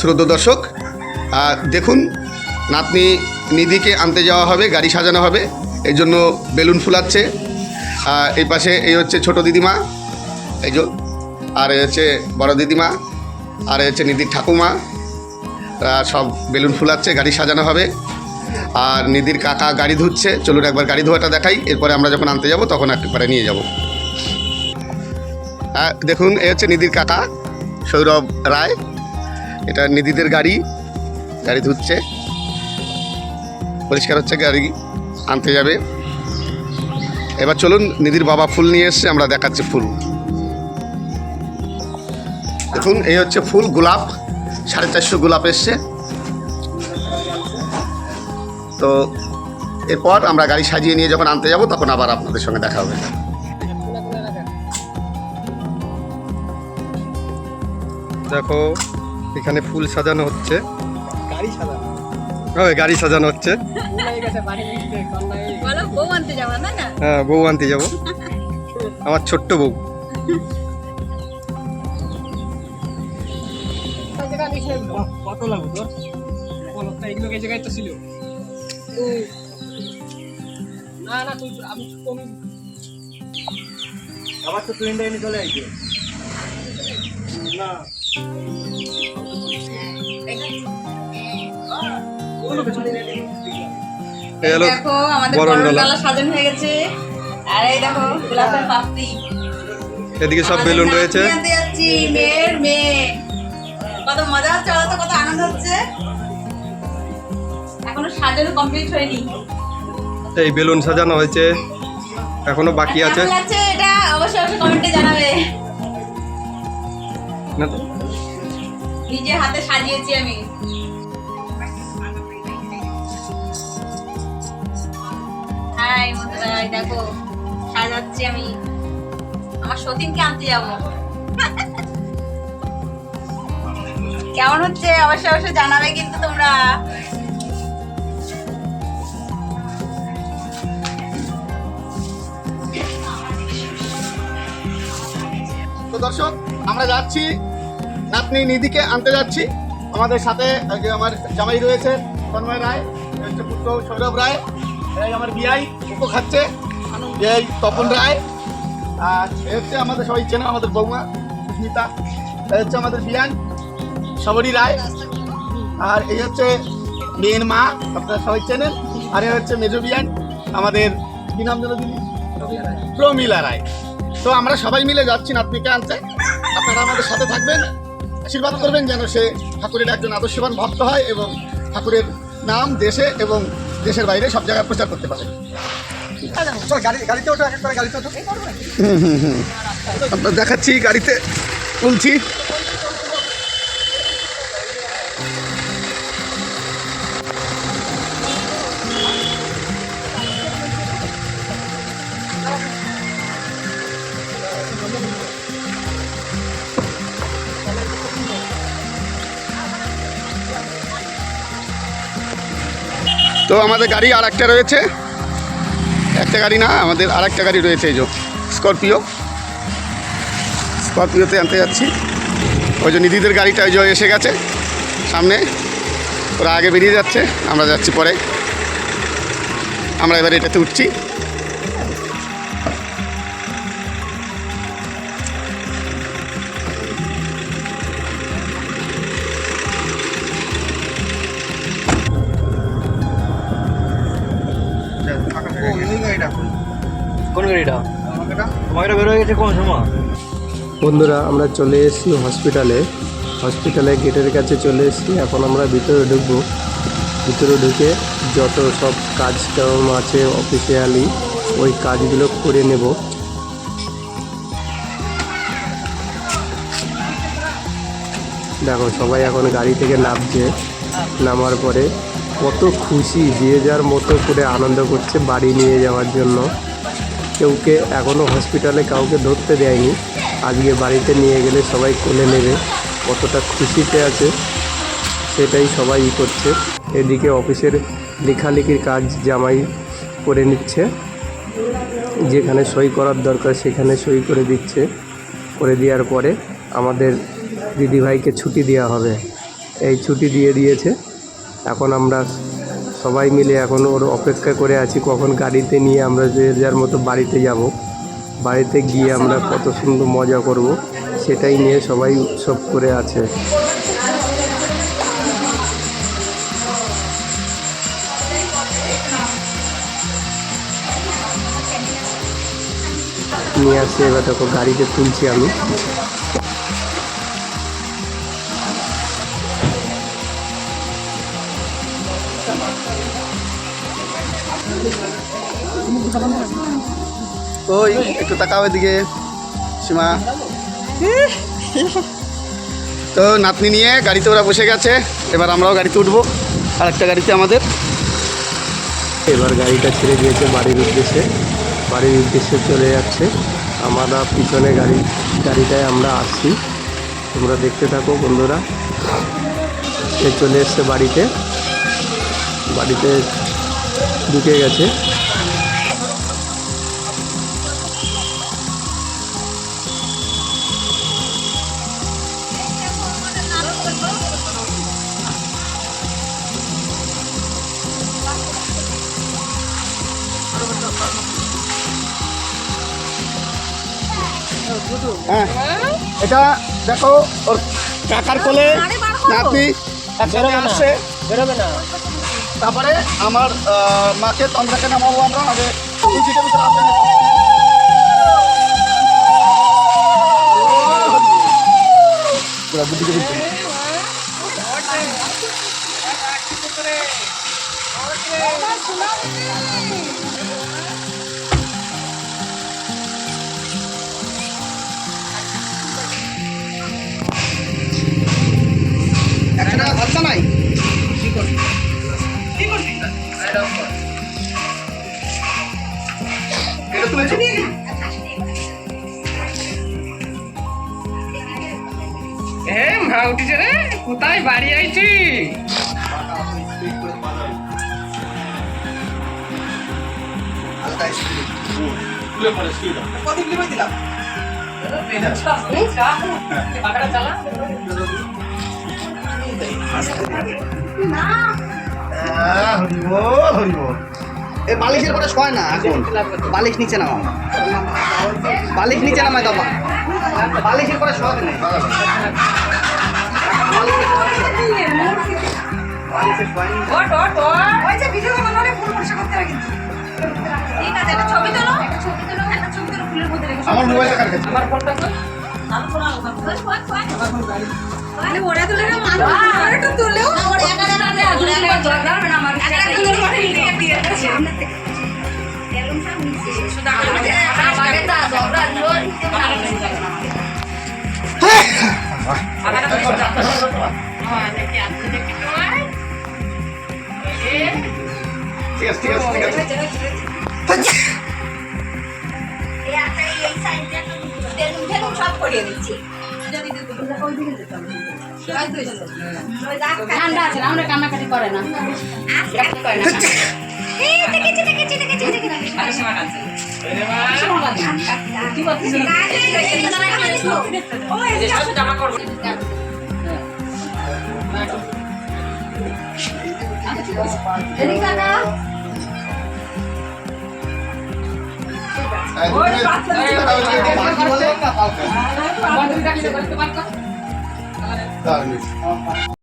শ্রদ্ধ দর্শক দেখুন, নাতনি নিধিকে আনতে যাওয়া হবে, গাড়ি সাজানো হবে এই জন্য বেলুন ফুলাচ্ছে। এই পাশে এই হচ্ছে ছোট দিদিমা, এই আর হচ্ছে বড় দিদিমা, আর হচ্ছে নিধির ঠাকুমা। সব বেলুন ফুলাচ্ছে, গাড়ি সাজানো হবে। আর নিধির কাকা গাড়ি ধুচ্ছে, চলুন একবার গাড়ি ধোয়াটা দেখাই, এরপরে আমরা যখন আনতে যাব তখন একবারে নিয়ে যাব। দেখুন, এ হচ্ছে নিধির কাকা, সৌরভ রায়। এটা নিধিদের গাড়ি গাড়ি ধুচ্ছে। পরিষ্কার হচ্ছে, গাড়ি আনতে যাবে। এবার চলুন, নিধির বাবা ফুল নিয়ে এসছে, আমরা দেখাচ্ছি ফুল। দেখুন এই হচ্ছে ফুল গোলাপ সাড়ে চারশো গোলাপ এসছে। তো এরপর আমরা গাড়ি সাজিয়ে নিয়ে যখন আনতে যাব তখন আবার আপনাদের সঙ্গে দেখা হবে। দেখো এখানে ফুল সাজানো হচ্ছে। গাড়ি সাজানো। ওই গাড়ি সাজানো হচ্ছে। ফুল হয়ে গেছে বাড়ি মিশতে কন্যায় বলো বউ আনতে যাব না না? হ্যাঁ বউ আনতে যাব। আমার ছোট্ট বউ। কত লাগবে তোর বলো এগুলো এই জায়গায় তো ছিল না না তুই আমি তুমি আবার তো চলে আসবে না দেখো আমাদের সাজানো হয়ে গেছে। আর এই দেখো গোলাপের পাপড়ি। এদিকে সব বেলুন রয়েছে। মেয়ের মেয়ে। মজা হচ্ছে বলো তো কত আনন্দ হচ্ছে। এখনও সাজানো কমপ্লিট হয়নি। এই বেলুন সাজানো হয়েছে। এখনও বাকি আছে। কেমন লাগছে এটা? অবশ্যই অবশ্যই কমেন্টে জানাবে। নিজে হাতে সাজিয়েছি আমি। হাই বন্ধুরা দেখো সাজাচ্ছি আমি। আমার সতীনকে আনতে যাব। কেমন হচ্ছে? অবশ্যই অবশ্যই জানাবে কিন্তু তোমরা। তো দর্শক, আমরা যাচ্ছি। নাতনি নিধিকে আনতে যাচ্ছি। আমাদের সাথে আমার জামাই রয়েছে, তন্ময় রায় হচ্ছে পুত্র সৌরভ রায় এই আমার বিআই উপ খাচ্ছে এই তপন রায়, আর হচ্ছে আমাদের সবাই চেনে আমাদের বৌমা, সুস্মিতা হচ্ছে আমাদের বিয়ান। সবরী রায়। আর এই হচ্ছে মেয়ের মা আপনারা সবাই চেনেন। আর এই হচ্ছে মেজো বিয়ান আমাদের কি নাম যেন দিদি? প্রমিলা রায়। তো আমরা সবাই মিলে যাচ্ছি নাতনিকে আনতে। আপনারা আমাদের সাথে থাকবেন। আশীর্বাদ করবেন যেন সে ঠাকুরের একজন আদর্শবান ভক্ত হয় এবং ঠাকুরের নাম দেশে এবং দেশের বাইরে সব জায়গায় প্রচার করতে পারে। আপনার দেখাচ্ছি গাড়িতে। তুলছি। তো আমাদের গাড়ি আর একটা রয়েছে। একটা গাড়ি না, আমাদের আর একটা গাড়ি রয়েছে এই যে, স্করপিও। স্করপিওতে আনতে যাচ্ছি। ওই যে নিধিদের গাড়িটা ওই যে এসে গেছে সামনে। ওরা আগে বেরিয়ে যাচ্ছে, আমরা যাচ্ছি পরে। আমরা এবার এটাতে উঠছি। বন্ধুরা আমরা চলে এসেছি হসপিটালে। হসপিটালে গেটের কাছে চলে এসেছি। এখন আমরা ভিতরে ঢুকবো। ভিতরে ঢুকে যত সব কাজ আছে অফিসিয়ালি ওই কাজগুলো করে নেব। দেখো, সবাই এখন গাড়ি থেকে নামছে। নামার পরে কত খুশি, যে যার মতো করে আনন্দ করছে বাড়ি নিয়ে যাওয়ার জন্য। কেউকে এখনও হসপিটালে কাউকে ধরতে দেয়নি। আজকে বাড়িতে নিয়ে গেলে সবাই কোলে নেবে। কতটা খুশিতে আছে, সেটাই সবাই ই করছে। এদিকে অফিসের লেখালেখির কাজ জামাই করে নিচ্ছে। যেখানে সই করার দরকার সেখানে সই করে দিচ্ছে। করে দেওয়ার পরে আমাদের দিদিভাইকে ছুটি দেওয়া হবে। এই ছুটি দিয়ে দিয়েছে। এখন আমরা সবাই মিলে এখন ওর অপেক্ষা করে আছি কখন গাড়িতে নিয়ে আমরা যে যার মতো বাড়িতে যাব। বাড়িতে গিয়ে আমরা কত সুন্দর মজা করব, সেটাই নিয়ে সবাই উৎসব করে আছে। নিয়ে আসছে এবার দেখো, গাড়িতে তুলছি আমি। ওই, একটু তাকাও এদিকে, সীমা। তো নাতনি নিয়ে গাড়িতে ওরা বসে গেছে, এবার আমরাও গাড়িতে উঠবো আর একটা গাড়িতে আমাদের। এবার গাড়িটা ছেড়ে দিয়েছে বাড়ির উদ্দেশ্যে। বাড়ির উদ্দেশ্যে চলে যাচ্ছে। আমরা পিছনে গাড়ি, গাড়িটায় আমরা আসছি। তোমরা দেখতে থাকো বন্ধুরা। এ চলে এসছে বাড়িতে। বাড়িতে ঢুকে গেছে। হ্যাঁ এটা দেখো ওর কাকার কোলে আসছে। বেরোবে না। তারপরে আমার মাকে তন্দ্রাকে নামাবো আমরা আগে তুলেছো এ মা উঠেছে রে কোথায় বাড়ি আইছি? এ বালিশের পরে শোয় না এখন। বালিশ নিচে নামাও। বালিশ নিচে নামাই দাও বালিশের পরে শোয়াতে নেই আমার কাছে? আমার ফোনটা কই ফোন না ফোন তুলে মান তুলে। ঠিক আছে ঠিক আছে ঠিক আছে এই একটা এই সাইডে একটা তেলুন তেলুন সব করিয়ে দিচ্ছি। ঠান্ডা আছে আমরা কান্নাকাটি করে না। এদিকে টাকা